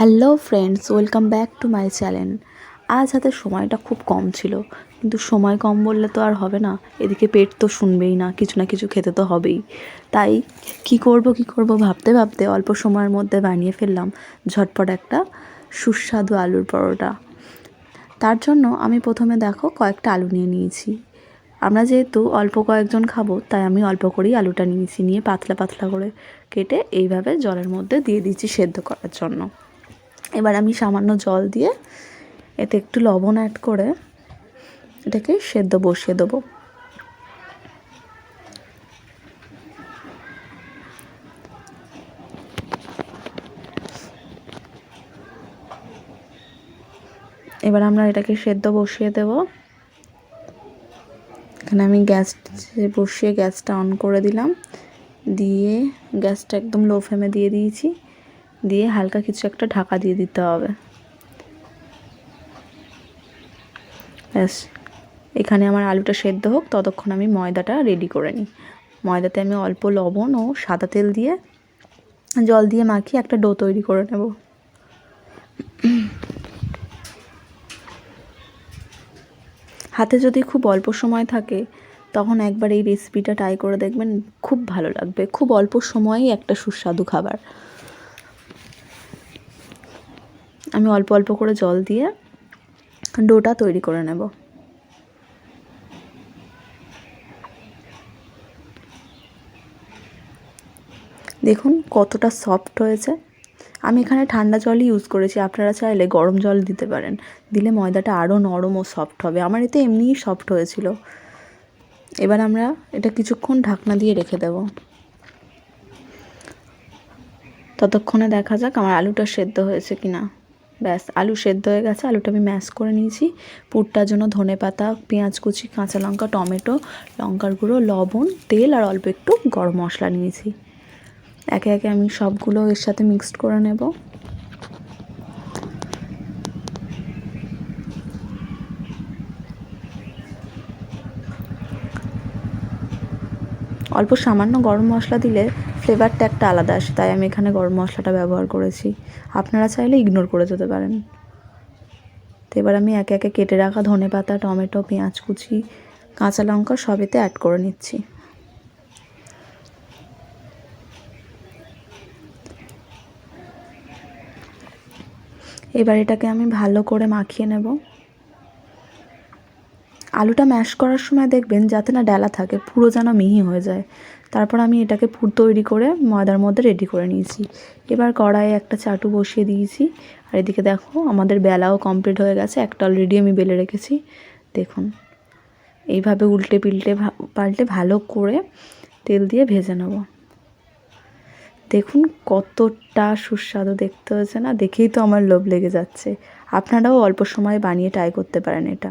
Hello friends, welcome back to my channel. আজ হাতে সময়টা খুব কম ছিল, কিন্তু সময় কম বললে তো আর হবে না। এদিকে পেট তো শুনবেই না, কিছু না কিছু খেতে তো হবেই। তাই কি করব কি করব ভাবতে ভাবতে অল্প সময়ের মধ্যে বানিয়ে ফেললাম ঝটপট একটা সুস্বাদু আলুর পরোটা। তার জন্য আমি প্রথমে দেখো কয়েকটা আলু নিয়ে নিয়েছি। আমরা যেহেতু অল্প কয়েকজন খাব, তাই আমি অল্প করেই আলুটা নিয়েছি, নিয়ে পাতলা পাতলা করে কেটে এইভাবে জলের মধ্যে দিয়ে দিয়েছি সেদ্ধ করার জন্য। এবার আমি সামান্য জল দিয়ে এতে একটু লবণ অ্যাড করে এটাকে সেদ্ধ বসিয়ে দেবো। এবার আমরা এটাকে সেদ্ধ বসিয়ে দেব। এখানে আমি গ্যাস বসিয়ে গ্যাসটা অন করে দিলাম, দিয়ে গ্যাসটা একদম লো ফ্লেমে দিয়ে দিয়েছি। দিয়ে হালকা কিছু একটা ঢাকা দিয়ে দিতে হবে। ব্যাস, এখানে আমার আলুটা সেদ্ধ হোক, ততক্ষণ আমি ময়দাটা রেডি করে নিই। ময়দাতে আমি অল্প লবণ ও সাদা তেল দিয়ে জল দিয়ে মাখিয়ে একটা ডো তৈরি করে নেব। হাতে যদি খুব অল্প সময় থাকে, তখন একবার এই রেসিপিটা ট্রাই করে দেখবেন, খুব ভালো লাগবে। খুব অল্প সময়েই একটা সুস্বাদু খাবার। আমি অল্প অল্প করে জল দিয়ে ডোটা তৈরি করে নেব। দেখুন কতটা সফট হয়েছে। আমি এখানে ঠান্ডা জলই ইউজ করেছি, আপনারা চাইলে গরম জল দিতে পারেন। দিলে ময়দাটা আরও নরম ও সফট হবে। আমার এতে এমনিই সফট হয়েছিল। এবার আমরা এটা কিছুক্ষণ ঢাকনা দিয়ে রেখে দেব। ততক্ষণে দেখা যাক আমার আলুটা সেদ্ধ হয়েছে কি না ব্যাস, আলু সেদ্ধ হয়ে গেছে, আলুটা আমি ম্যাশ করে নিয়েছি। পুরটার জন্য ধনে পাতা, পেঁয়াজ কুচি, কাঁচা লঙ্কা, টমেটো, লঙ্কার গুঁড়ো, লবণ, তেল আর অল্প একটু গরম মশলা নিয়েছি। একে একে আমি সবগুলো এর সাথে মিক্সড করে নেব। অল্প সামান্য গরম মশলা দিলে ফ্লেভারটা একটা আলাদা আসে, তাই আমি এখানে গরম মশলাটা ব্যবহার করেছি। আপনারা চাইলে ইগনোর করে যেতে পারেন। তো এবার আমি একে একে কেটে রাখা ধনে পাতা, টমেটো, পেঁয়াজ কুচি, কাঁচা লঙ্কা সবেতে অ্যাড করে নিচ্ছি। এবার এটাকে আমি ভালো করে মাখিয়ে নেব। আলুটা ম্যাশ করার সময় দেখবেন যাতে না ডালা থাকে, পুরো যেন মিহি হয়ে যায়। তারপর আমি এটাকে পুর তৈরি করে ময়দার মধ্যে রেডি করে নিয়েছি। এবার কড়াইয়ে একটা চাটু বসিয়ে দিয়েছি। আর এদিকে দেখো, আমাদের বেলাও কমপ্লিট হয়ে গেছে। একটা অলরেডি আমি বেলে রেখেছি। দেখুন, এইভাবে উল্টে পিল্টে পাল্টে ভালো করে তেল দিয়ে ভেজে নেব। দেখুন, কতটা সুস্বাদু দেখতে হয়েছে না? দেখেই তো আমার লোভ লেগে যাচ্ছে। আপনারাও অল্প সময় বানিয়ে ট্রাই করতে পারেন এটা।